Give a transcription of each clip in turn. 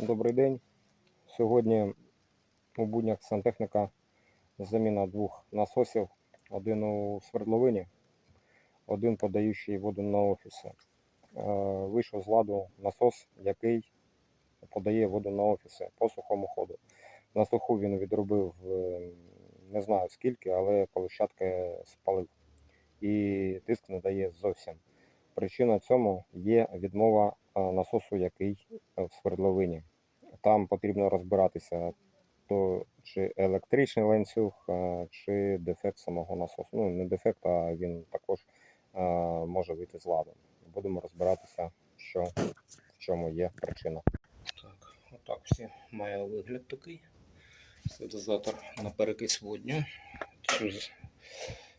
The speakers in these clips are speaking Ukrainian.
Добрий день. Сьогодні у буднях сантехніка заміна двох насосів. Один у свердловині, один подаючий воду на офіси. Е, Вийшов з ладу насос, який подає воду на офіси по сухому ходу. На суху він відробив е, не знаю скільки, але площадки спалив. І тиск не дає зовсім. Причина цьому є відмова насосу, який е, в свердловині. Там потрібно розбиратися, то чи електричний ланцюг, е, чи дефект самого насосу. Ну, не дефект, а він також е, може вийти з ладу. Будемо розбиратися, що в чому є причина. Так, отак всі має вигляд такий. Синтезатор на перекись водню. Цю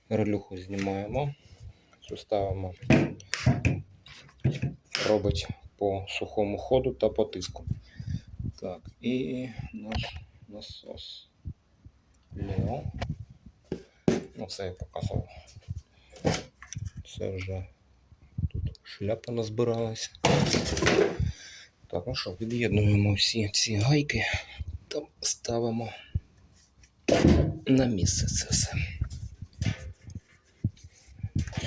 релюху знімаємо, цю ставимо. Робить по сухому ходу та по тиску. Так, і наш насос. Лео. Ну, це я показував. Це вже тут шляпа назбиралася. Так, ну що, від'єднуємо всі ці гайки та ставимо на місце це все.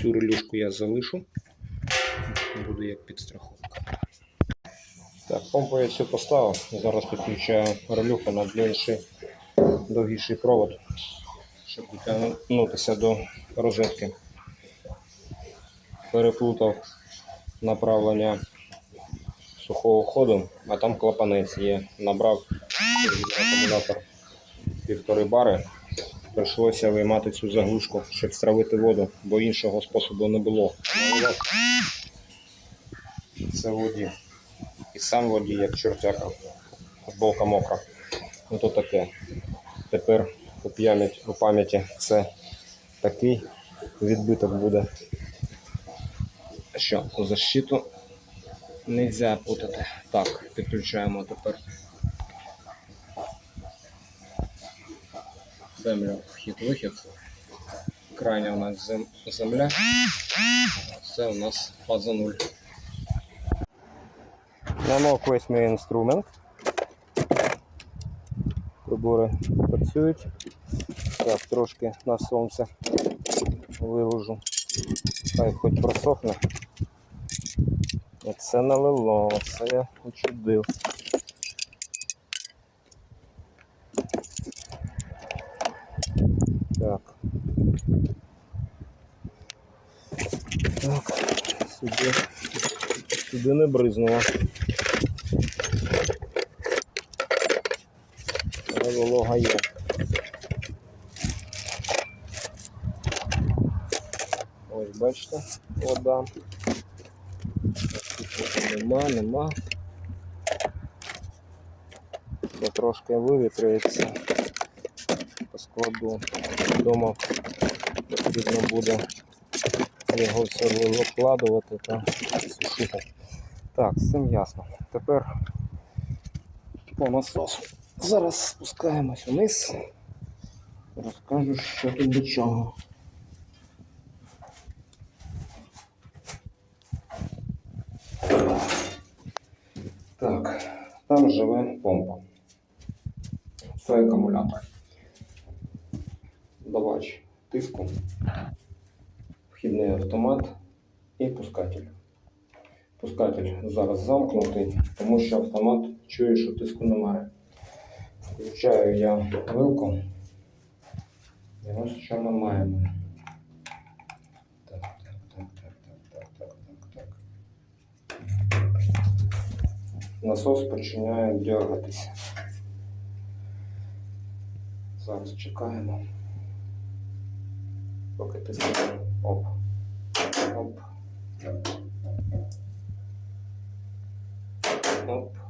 Цю релюшку я залишу. Буде як підстраховка. Так, помпу я цю поставив. Зараз підключаю релюху на длінший довгіший провод, щоб дотягнутися до розетки. Переплутав направлення сухого ходу, а там клапанець є. Набрав акумулятор півтори бари. Прийшлося виймати цю заглушку, щоб стравити воду, бо іншого способу не було. Це воді. І сам водій, як чортяка. Футболка мокра. Ну то таке. Тепер у пам'яті, це такий відбиток буде. Що, защиту не можна путати. Так, підключаємо тепер землю вхід-вихід. Крайня у нас земля. Це у нас фаза 0. Намок весь мій інструмент. Прибори працюють. Так, трошки на сонце виложу. Хай хоч просохне. Це налило, це я учудив. Так. Так, сюди, сюди не бризнуло. Волога є. Ось бачите, вода. Тут нема, нема. Це трошки вивітрюється по складу. Вдома потрібно буде його все викладувати та сушити. Так, з цим ясно. Тепер по насосу. Зараз спускаємось вниз. Розкажу, що тут до чого. Так, там живе помпа. Це акумулятор. Давач тиску, вхідний автомат і пускатель. Пускатель зараз замкнутий, тому що автомат чує, що тиску немає. Включаю я вилку. І ось що ми маємо. Так, так, так, так, так, так, так, так, так. Насос починає дергатися. Зараз чекаємо. Поки підсилимо. Оп. Оп. Оп.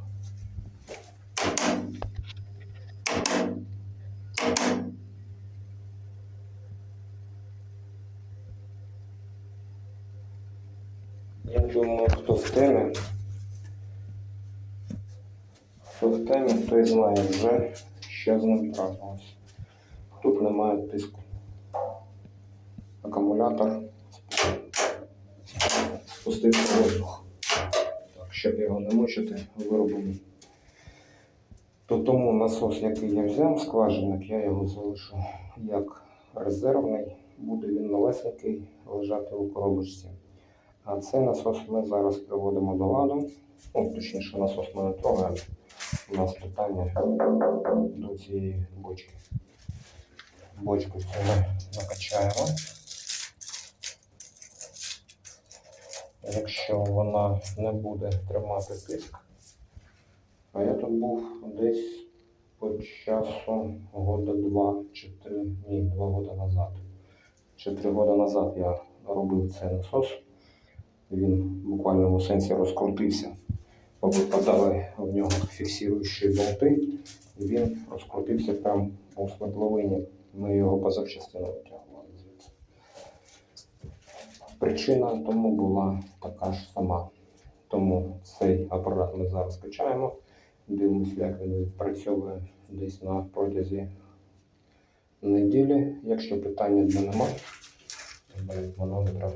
Я думаю, хто в темі. Хто в темі, той знає вже, що з ним трапилось. Тут немає тиску. Акумулятор спустився воздух. Так, щоб його не мучити, виробимо То тому насос, який я взяв, скважинник, я його залишу як резервний, буде він новесенький лежати у коробочці. А цей насос ми зараз приводимо до ладу. Ну, точніше, насос ми не трогаємо. У нас питання до цієї бочки. Бочку ми накачаємо. Якщо вона не буде тримати тиск, а я тут був десь по часу года два чи три, ні, два года назад. Чи три года назад я робив цей насос. Він в буквальному сенсі розкрутився. Повипадали в нього фіксуючі болти, і він розкрутився прямо у свердловині. Ми його по запчастину витягували звідси. Причина тому була така ж сама. Тому цей апарат ми зараз качаємо. Дивимося, як він відпрацьовує десь на протязі неділі. Якщо питання немає, беруть манометра,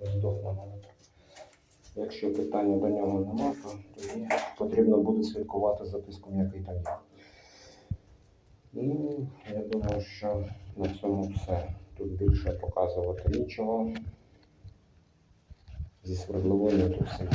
здох манометр. Якщо питання до нього нема, то тоді потрібно буде слідкувати за тиском, який там є. Ну, я думаю, що на цьому все. Тут більше показувати нічого. Зі свердловиною тут все.